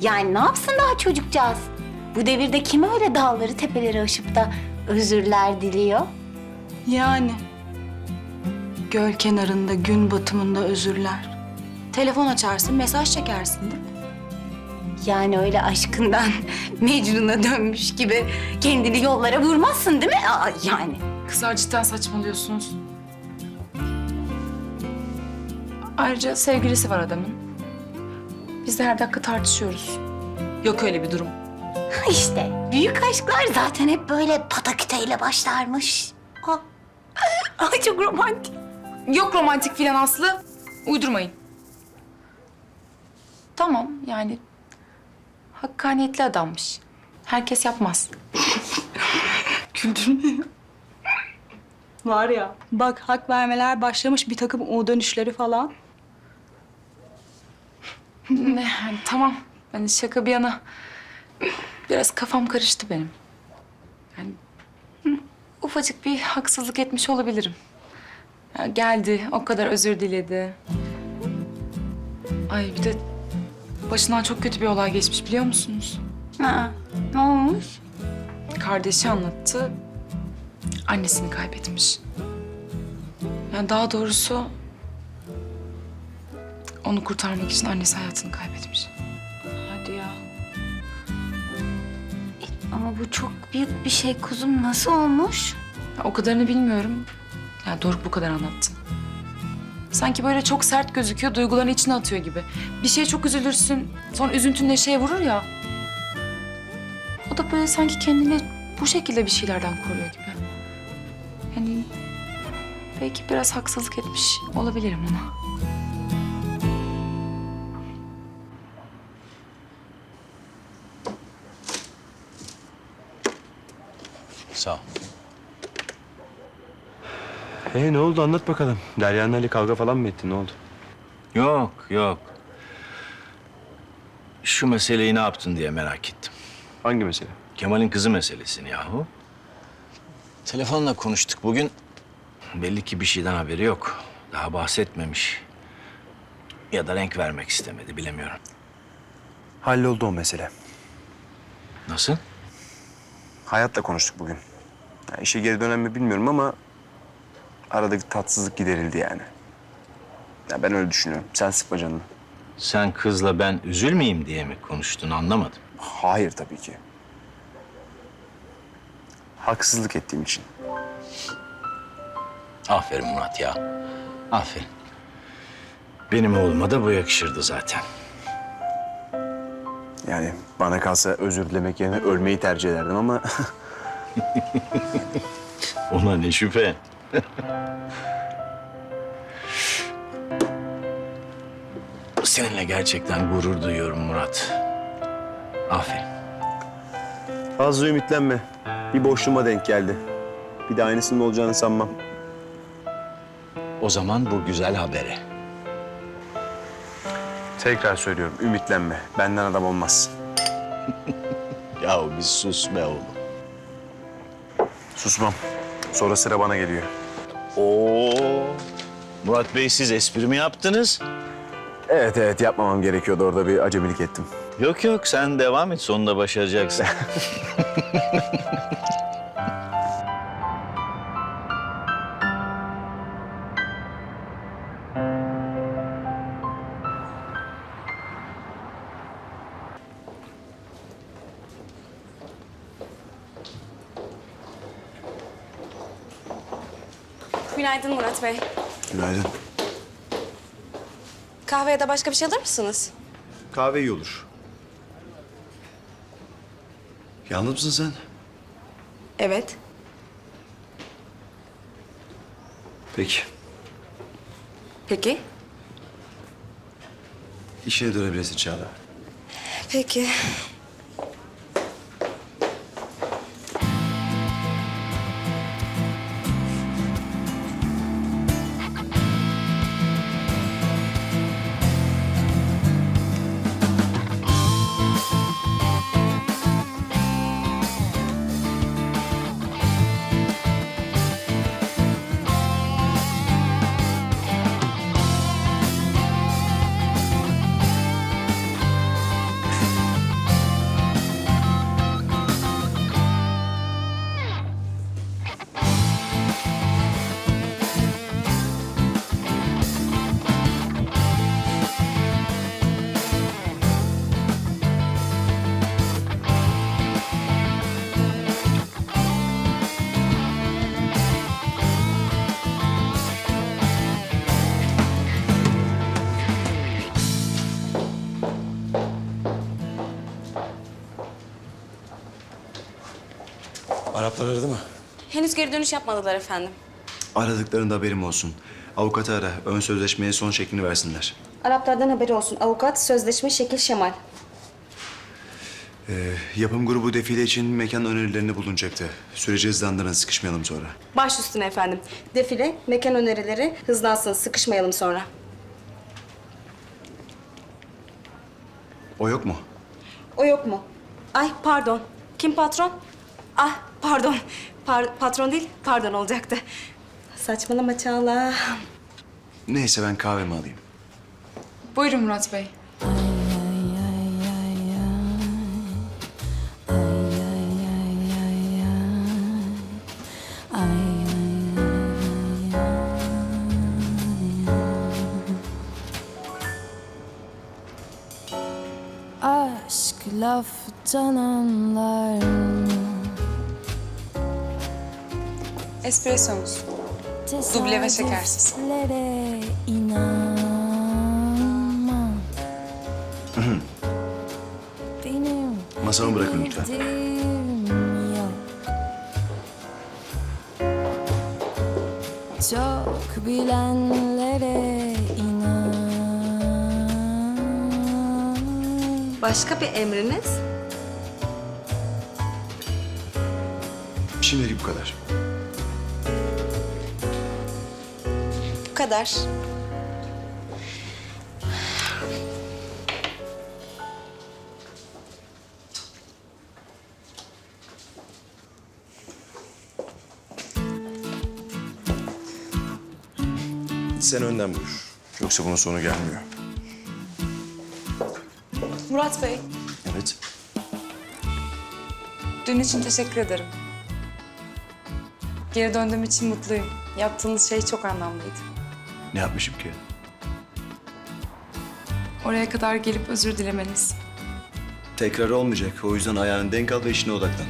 Yani ne yapsın daha çocukcağız? Bu devirde kim öyle dağları tepeleri aşıp da özürler diliyor? Yani. Göl kenarında gün batımında özürler. Telefon açarsın, mesaj çekersin değil mi? Yani öyle aşkından Mecnun'a dönmüş gibi kendini yollara vurmazsın değil mi? Aa, yani. Kızlar cidden saçmalıyorsunuz. Ayrıca sevgilisi var adamın. Biz de her dakika tartışıyoruz. Yok öyle bir durum. İşte büyük aşklar zaten hep böyle pataküteyle başlarmış. Aa. Ay çok romantik. Yok romantik filan Aslı. Uydurmayın. Tamam yani hakkaniyetli adammış. Herkes yapmaz. Güldürme. Var ya. Bak hak vermeler başlamış bir takım o dönüşleri falan. Ne yani tamam. Yani şaka bir yana biraz kafam karıştı benim. Yani ufacık bir haksızlık etmiş olabilirim. Ya geldi, o kadar özür diledi. Ay bir de başından çok kötü bir olay geçmiş biliyor musunuz? Aa, ne olmuş? Kardeşi anlattı. Annesini kaybetmiş. Yani daha doğrusu onu kurtarmak için annesi hayatını kaybetmiş. Hadi ya. Ama bu çok büyük bir şey kuzum. Nasıl olmuş? Ya o kadarını bilmiyorum. Ya Doruk bu kadar anlattı. Sanki böyle çok sert gözüküyor, duygularını içine atıyor gibi. Bir şeye çok üzülürsün, sonra üzüntün neşeye vurur ya. O da böyle sanki kendini bu şekilde bir şeylerden koruyor gibi. Yani belki biraz haksızlık etmiş olabilirim ona. Sağ ol. Ee ne oldu anlat bakalım. Derya'nın Ali kavga falan mı etti ne oldu? Yok, yok. Şu meseleyi ne yaptın diye merak ettim. Hangi mesele? Kemal'in kızı meselesini yahu. Telefonla konuştuk bugün. Belli ki bir şeyden haberi yok. Daha bahsetmemiş. Ya da renk vermek istemedi bilemiyorum. Halloldu o mesele. Nasıl? Hayatla konuştuk bugün. Ya işe geri döner mi bilmiyorum ama aradaki tatsızlık giderildi yani. Ya ben öyle düşünüyorum. Sen sıkma canını. Sen kızla ben üzülmeyeyim diye mi konuştun anlamadım. Hayır tabii ki. Haksızlık ettiğim için. Aferin Murat ya. Aferin. Benim oğluma da bu yakışırdı zaten. Yani bana kalsa özür dilemek yerine ölmeyi tercih ederdim ama Ona ne şüphe. Seninle gerçekten gurur duyuyorum Murat. Aferin. fazla ümitlenme. Bir boşluğuma denk geldi. Bir de aynısının olacağını sanmam. O zaman bu güzel habere. Tekrar söylüyorum ümitlenme. Benden adam olmaz. Yahu bir sus be oğlum. Susmam. Sonra sıra bana geliyor. Oo. Murat Bey siz espri mi yaptınız? Evet evet yapmamam gerekiyordu orada bir acemilik ettim. Yok yok sen devam et sonunda başaracaksın. Günaydın Murat Bey. Günaydın. Kahve ya da başka bir şey alır mısınız? Kahve iyi olur. Yalnız mısın sen? Evet. Peki. Peki. İşine dönebilirsin Çağla. Peki. Araplar aradı mı? Henüz geri dönüş yapmadılar efendim. Aradıklarında haberim olsun. Avukatı ara. Ön sözleşmeye son şeklini versinler. Araplardan haberi olsun. Avukat, sözleşme, şekil, şemal. Ee, yapım grubu defile için mekan önerilerini bulunacaktı. Süreci hızlandırın, sıkışmayalım sonra. Baş üstüne efendim. Defile, mekan önerileri hızlansın. Sıkışmayalım sonra. O yok mu? O yok mu? Ay pardon. Kim patron? Ah pardon. Par- patron değil, pardon olacaktı. Saçmalama Çağla. Neyse ben kahvemi alayım. Buyurun Murat Bey. Aşk laftan anlar mı? Espressomuz. Duble ve şekersiz. İnanmam. Benim Masamı bırakın lütfen. bildiğim yok. Çok bilenlere inan. Başka bir emriniz? Şimdilik bu kadar. Kadar. Sen önden buyur. Yoksa bunun sonu gelmiyor. Murat Bey, Evet. dün için teşekkür ederim. Geri döndüğüm için mutluyum. Yaptığınız şey çok anlamlıydı. Ne yapmışım ki? Oraya kadar gelip özür dilemeniz. Tekrar olmayacak. O yüzden ayağını denk al ve işine odaklan.